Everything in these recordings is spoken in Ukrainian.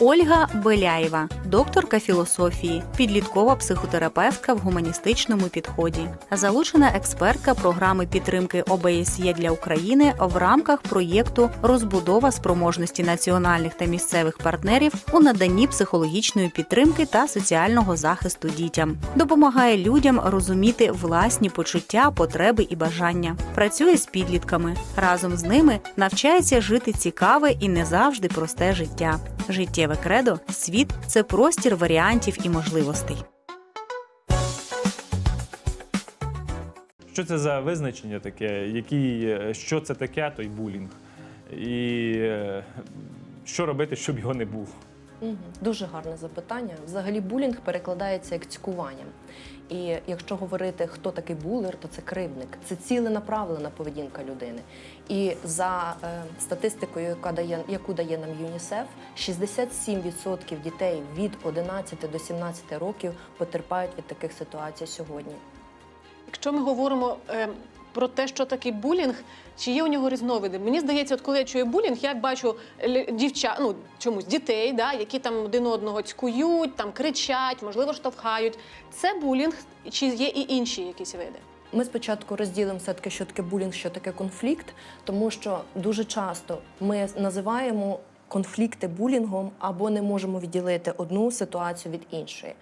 Ольга Беляєва, докторка філософії, підліткова психотерапевтка в гуманістичному підході, залучена експертка програми підтримки ОБСЄ для України в рамках проєкту Розбудова спроможності національних та місцевих партнерів у наданні психологічної підтримки та соціального захисту дітям, допомагає людям розуміти власні почуття, потреби і бажання, працює з підлітками. Разом з ними навчається жити цікаве і не завжди просте життя. Життєве кредо світ це простір варіантів і можливостей. Що це за визначення таке? Який, е, що це таке, той булінг? І е, що робити, щоб його не було? Дуже гарне запитання. Взагалі, булінг перекладається як цькування. І якщо говорити, хто такий булер, то це кривдник. Це ціленаправлена поведінка людини. І за е, статистикою, яка дає, яку дає нам ЮНІСЕФ, 67% дітей від 11 до 17 років потерпають від таких ситуацій сьогодні. Якщо ми говоримо е, про те, що таке булінг, чи є у нього різновиди? Мені здається, от коли я чую булінг, я бачу дівчат, ну чомусь дітей, да, які там один одного цькують, там кричать, можливо, штовхають. Це булінг, чи є і інші якісь види? Ми спочатку розділимо все таки, що таке булінг, що таке конфлікт, тому що дуже часто ми називаємо конфлікти булінгом або не можемо відділити одну ситуацію від іншої.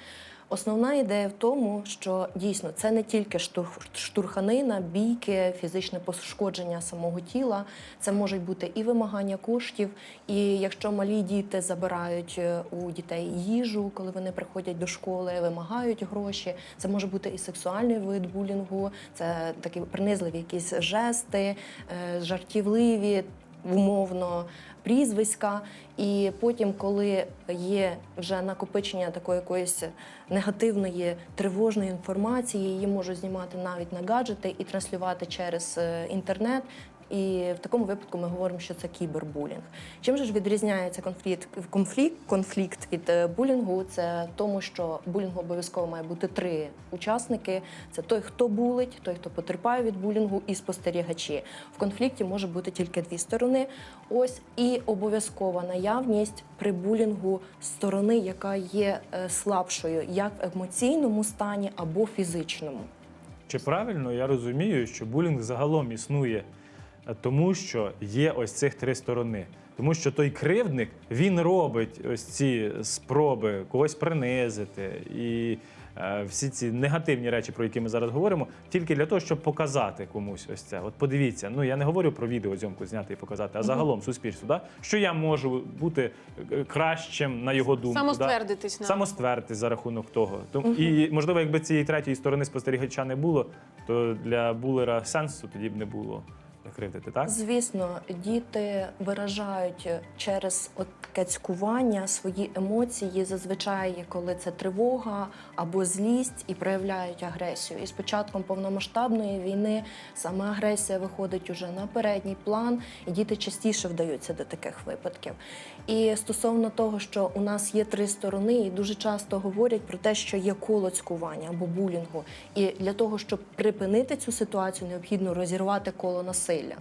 Основна ідея в тому, що дійсно це не тільки штур- штурханина, бійки, фізичне пошкодження самого тіла, це можуть бути і вимагання коштів. І якщо малі діти забирають е, у дітей їжу, коли вони приходять до школи, вимагають гроші, це може бути і сексуальний вид булінгу, це такі принизливі якісь жести, е, жартівливі, умовно. Прізвиська, і потім, коли є вже накопичення такої якоїсь негативної тривожної інформації, її можуть знімати навіть на гаджети і транслювати через е, інтернет. І в такому випадку ми говоримо, що це кібербулінг. Чим же ж відрізняється конфлікт конфлікт, конфлікт від е, булінгу? Це тому, що булінгу обов'язково має бути три учасники: це той, хто булить, той, хто потерпає від булінгу, і спостерігачі. В конфлікті може бути тільки дві сторони. Ось і обов'язкова наявність при булінгу сторони, яка є е, слабшою, як в емоційному стані або фізичному. Чи правильно я розумію, що булінг загалом існує, тому що є ось цих три сторони. Тому що той кривдник він робить ось ці спроби когось принизити і е, всі ці негативні речі, про які ми зараз говоримо, тільки для того, щоб показати комусь ось це. От подивіться, ну я не говорю про відеозйомку зняти і показати, а загалом суспільству, да? що я можу бути е, кращим на його думку. да? Самоствердитись на самоствердитись за рахунок того. Тому і можливо, якби цієї третьої сторони спостерігача не було, то для булера сенсу тоді б не було кривдити, так? Звісно, діти виражають через таке свої емоції, зазвичай, коли це тривога або злість, і проявляють агресію. І з початком повномасштабної війни саме агресія виходить уже на передній план, і діти частіше вдаються до таких випадків. І стосовно того, що у нас є три сторони, і дуже часто говорять про те, що є коло цькування або булінгу. І для того, щоб припинити цю ситуацію, необхідно розірвати коло насилля.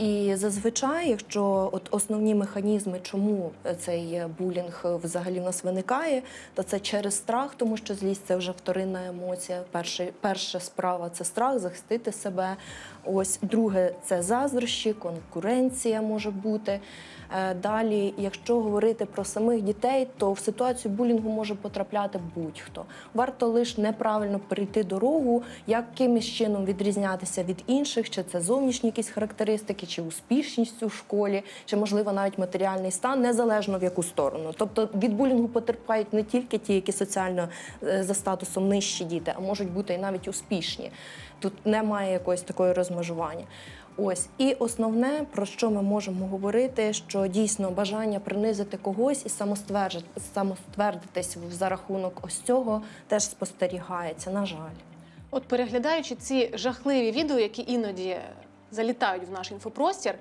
І зазвичай, якщо от основні механізми, чому цей булінг взагалі в нас виникає, то це через страх, тому що злість це вже вторинна емоція. Перша, перша справа це страх, захистити себе. Ось друге це заздрощі, конкуренція може бути. Е, Далі, якщо говорити про самих дітей, то в ситуацію булінгу може потрапляти будь-хто. Варто лише неправильно перейти дорогу, якимось чином відрізнятися від інших, чи це зовнішні якісь характеристики, чи успішність у школі, чи можливо навіть матеріальний стан, незалежно в яку сторону. Тобто від булінгу потерпають не тільки ті, які соціально е, за статусом нижчі діти, а можуть бути і навіть успішні. Тут немає якоїсь такої розмежування. Ось і основне, про що ми можемо говорити, що дійсно бажання принизити когось і самоствердитись за рахунок ось цього теж спостерігається. На жаль. От переглядаючи ці жахливі відео, які іноді залітають в наш інфопростір,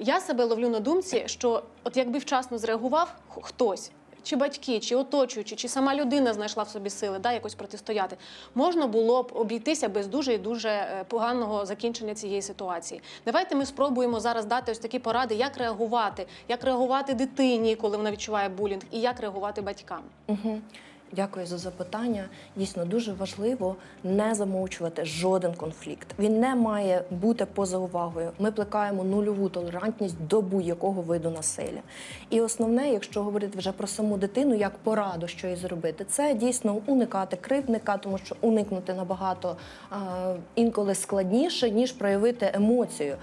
я себе ловлю на думці, що от якби вчасно зреагував хтось, чи батьки, чи оточуючі, чи сама людина знайшла в собі сили да, якось протистояти, можна було б обійтися без дуже і дуже е, поганого закінчення цієї ситуації. Давайте ми спробуємо зараз дати ось такі поради, як реагувати, як реагувати дитині, коли вона відчуває булінг, і як реагувати батькам. Угу. Дякую за запитання. Дійсно дуже важливо не замовчувати жоден конфлікт. Він не має бути поза увагою. Ми плекаємо нульову толерантність до будь-якого виду насилля. І основне, якщо говорити вже про саму дитину, як пораду, що їй зробити, це дійсно уникати кривдника, тому що уникнути набагато а, інколи складніше ніж проявити емоцію.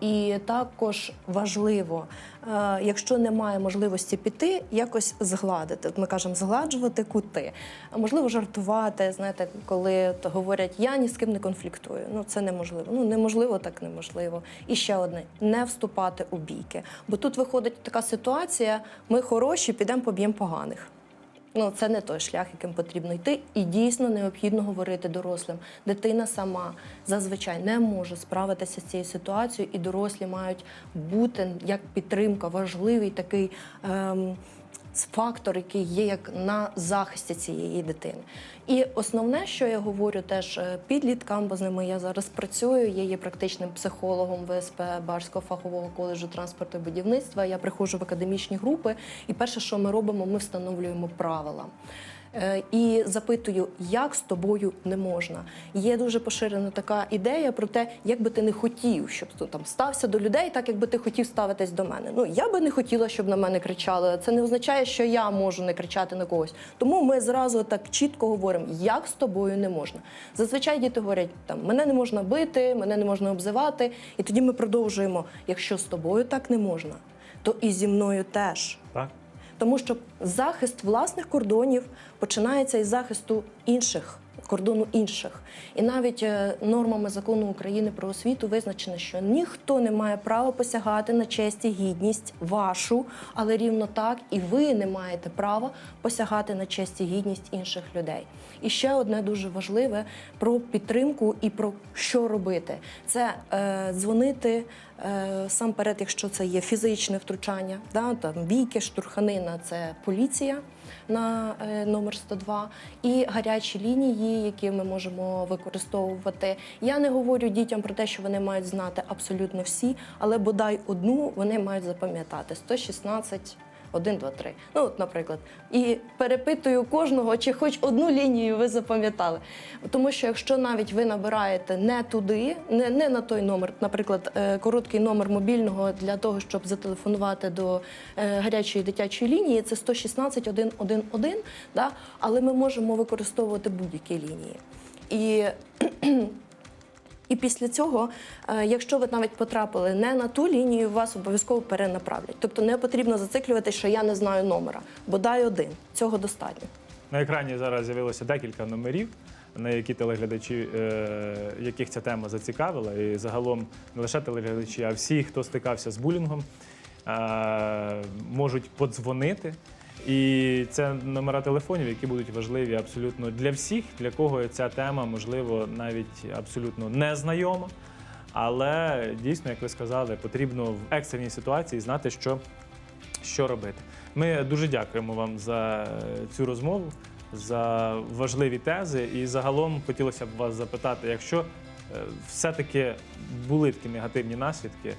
І також важливо, е, якщо немає можливості піти, якось згладити. Ми кажемо згладжувати кути. Можливо, жартувати. Знаєте, коли говорять, я ні з ким не конфліктую. Ну це неможливо. Ну неможливо, так неможливо. І ще одне не вступати у бійки. Бо тут виходить така ситуація: ми хороші, підемо поб'ємо поганих. Ну, це не той шлях, яким потрібно йти, і дійсно необхідно говорити дорослим. Дитина сама зазвичай не може справитися з цією ситуацією, і дорослі мають бути як підтримка, важливий такий. Ем, Фактор, який є як на захисті цієї дитини. І основне, що я говорю теж е, підліткам, бо з ними я зараз працюю. Я є практичним психологом ВСП Барського фахового коледжу транспорту і будівництва. Я приходжу в академічні групи, і перше, що ми робимо, ми встановлюємо правила. Е, І запитую, як з тобою не можна. Є дуже поширена така ідея про те, як би ти не хотів, щоб ти там стався до людей, так як би ти хотів ставитись до мене. Ну я би не хотіла, щоб на мене кричали. Це не означає, що я можу не кричати на когось. Тому ми зразу так чітко говоримо, як з тобою не можна. Зазвичай діти говорять, там мене не можна бити, мене не можна обзивати. І тоді ми продовжуємо: якщо з тобою так не можна, то і зі мною теж. Так? Тому що захист власних кордонів починається із захисту інших. Кордону інших, і навіть е, нормами закону України про освіту визначено, що ніхто не має права посягати на честь і гідність вашу, але рівно так і ви не маєте права посягати на честь і гідність інших людей. І ще одне дуже важливе про підтримку і про що робити. Це е, дзвонити е, сам перед, якщо це є фізичне втручання, да, там бійки, штурханина це поліція на е, номер 102 і гарячі лінії, які ми можемо використовувати. Я не говорю дітям про те, що вони мають знати абсолютно всі, але бодай одну вони мають запам'ятати 116 1, 2, 3. Ну, от, наприклад. І перепитую кожного, чи хоч одну лінію ви запам'ятали. Тому що якщо навіть ви набираєте не туди, не, не на той номер, наприклад, е, короткий номер мобільного для того, щоб зателефонувати до е, гарячої дитячої лінії, це 116 111, да? але ми можемо використовувати будь-які лінії. І і після цього, е, якщо ви навіть потрапили не на ту лінію, вас обов'язково перенаправлять. Тобто не потрібно зациклювати, що я не знаю номера, бодай один. Цього достатньо. На екрані зараз з'явилося декілька номерів, на які телеглядачі, е, яких ця тема зацікавила. І загалом не лише телеглядачі, а всі, хто стикався з булінгом, е, можуть подзвонити. І це номера телефонів, які будуть важливі абсолютно для всіх, для кого ця тема, можливо, навіть абсолютно незнайома. Але дійсно, як ви сказали, потрібно в екстреній ситуації знати, що що робити. Ми дуже дякуємо вам за е, цю розмову, за важливі тези. І загалом хотілося б вас запитати, якщо е, все-таки були такі негативні наслідки,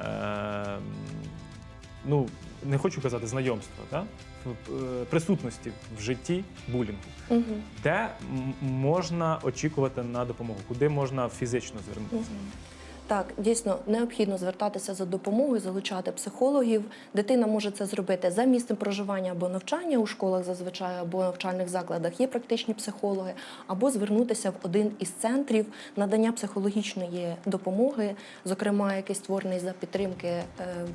е, ну не хочу казати знайомства, да? в- е, присутності в житті булінгу, Угу. де м- можна очікувати на допомогу, куди можна фізично звернутися. Так, дійсно необхідно звертатися за допомогою, залучати психологів. Дитина може це зробити за місцем проживання або навчання у школах, зазвичай або навчальних закладах. Є практичні психологи, або звернутися в один із центрів надання психологічної допомоги, зокрема, який створений за підтримки е,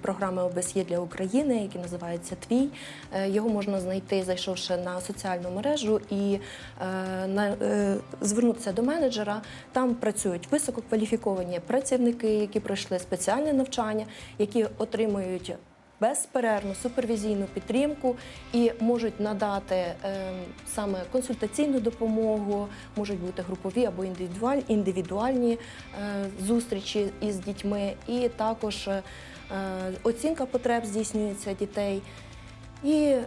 програми ОБСЄ для України, який називається Твій. Е, Його можна знайти, зайшовши на соціальну мережу і е, звернутися до менеджера. Там працюють висококваліфіковані працівники, які пройшли спеціальне навчання, які отримують безперервну супервізійну підтримку і можуть надати е, саме консультаційну допомогу, можуть бути групові або індивідуаль- індивідуальні е, зустрічі із дітьми, і також е, оцінка потреб здійснюється дітей. І е,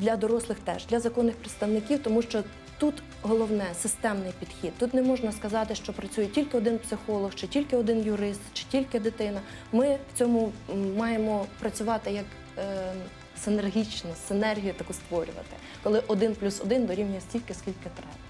для дорослих теж, для законних представників, тому що тут головне системний підхід. Тут не можна сказати, що працює тільки один психолог, чи тільки один юрист, чи тільки дитина. Ми в цьому маємо працювати як е, синергічно, синергію таку створювати, коли один плюс один дорівнює стільки, скільки треба.